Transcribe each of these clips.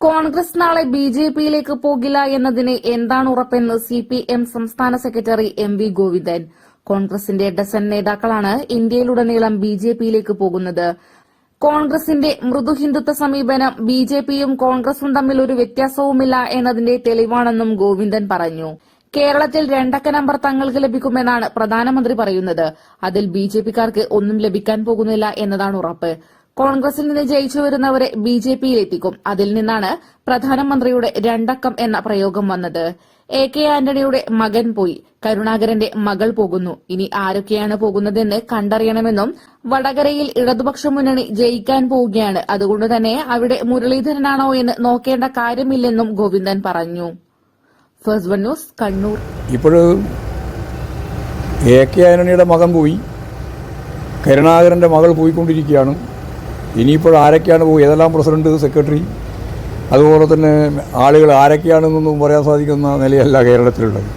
കോൺഗ്രസ് നാളെ B J പിയിലേക്ക് പോകില്ല എന്നതിന് എന്താണ് ഉറപ്പെന്ന് സി പി എം സംസ്ഥാന സെക്രട്ടറി എം വി ഗോവിന്ദൻ. കോൺഗ്രസിന്റെ ഡസൻ നേതാക്കളാണ് ഇന്ത്യയിലുടനീളം ബി ജെ പിയിലേക്ക് പോകുന്നത്. കോൺഗ്രസിന്റെ മൃദു ഹിന്ദുത്വ സമീപനം ബി ജെ പിയും കോൺഗ്രസും തമ്മിൽ ഒരു വ്യത്യാസവുമില്ല എന്നതിന്റെ തെളിവാണെന്നും ഗോവിന്ദൻ പറഞ്ഞു. കേരളത്തിൽ രണ്ടക്ക നമ്പർ തങ്ങൾക്ക് ലഭിക്കുമെന്നാണ് പ്രധാനമന്ത്രി പറയുന്നത്. അതിൽ ബി ജെ പിക്കാർക്ക് ഒന്നും ലഭിക്കാൻ പോകുന്നില്ല എന്നതാണ് ഉറപ്പ്. കോൺഗ്രസിൽ നിന്ന് ജയിച്ചു വരുന്നവരെ ബി ജെ പിയിലെത്തിക്കും. അതിൽ നിന്നാണ് പ്രധാനമന്ത്രിയുടെ രണ്ടക്കം എന്ന പ്രയോഗം വന്നത്. എ കെ ആന്റണിയുടെ മകൻ പോയി. കരുണാകരന്റെ മകൾ പോകുന്നു. ഇനി ആരൊക്കെയാണ് പോകുന്നതെന്ന് കണ്ടറിയണമെന്നും വടകരയിൽ ഇടതുപക്ഷ മുന്നണി ജയിക്കാൻ പോവുകയാണ്. അതുകൊണ്ട് തന്നെ അവിടെ മുരളീധരനാണോ എന്ന് നോക്കേണ്ട കാര്യമില്ലെന്നും ഗോവിന്ദൻ പറഞ്ഞു. First news Kannur. ഇപ്പോൾ എ കെ ആന്റണിയുടെ മകൻ പോയി. കരുണാകരന്റെ മകൾ പോയിക്കൊണ്ടിരിക്കുകയാണ്. ഇനിയിപ്പോൾ ആരൊക്കെയാണ് പോയി ഏതെല്ലാം പ്രസിഡന്റ് സെക്രട്ടറി? അതുപോലെ തന്നെ ആളുകൾ ആരൊക്കെയാണെന്നൊന്നും പറയാൻ സാധിക്കുന്ന നിലയല്ല കേരളത്തിലുള്ളത്.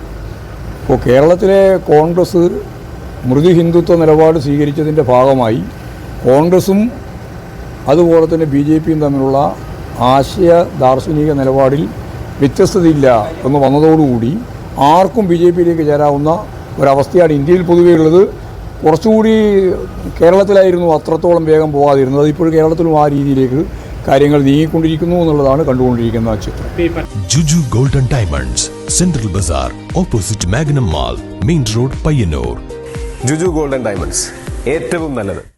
അപ്പോൾ കേരളത്തിലെ കോൺഗ്രസ് മൃദു ഹിന്ദുത്വ നിലപാട് സ്വീകരിച്ചതിന്റെ ഭാഗമായി കോൺഗ്രസും അതുപോലെ തന്നെ ബി ജെ പിയും തമ്മിലുള്ള ആശയ ദാർശനിക നിലപാടിൽ വ്യത്യസ്തതയില്ല എന്ന് വന്നതോടുകൂടി ആർക്കും ബി ജെ പിയിലേക്ക് ചേരാവുന്ന ഒരവസ്ഥയാണ് ഇന്ത്യയിൽ പൊതുവേ ഉള്ളത്. കുറച്ചുകൂടി കേരളത്തിലായിരുന്നു അത്രത്തോളം വേഗം പോകാതിരുന്നത് ഇപ്പോൾ കേരളത്തിലും ആ രീതിയിലേക്ക് കാര്യങ്ങൾ നീങ്ങിക്കൊണ്ടിരിക്കുന്നു എന്നുള്ളതാണ് കണ്ടുകൊണ്ടിരിക്കുന്ന ചിത്രം. Juju golden diamonds central bazaar opposite Magnum mall main road Payyanur. Juju golden diamonds ഏറ്റവും നല്ലത്.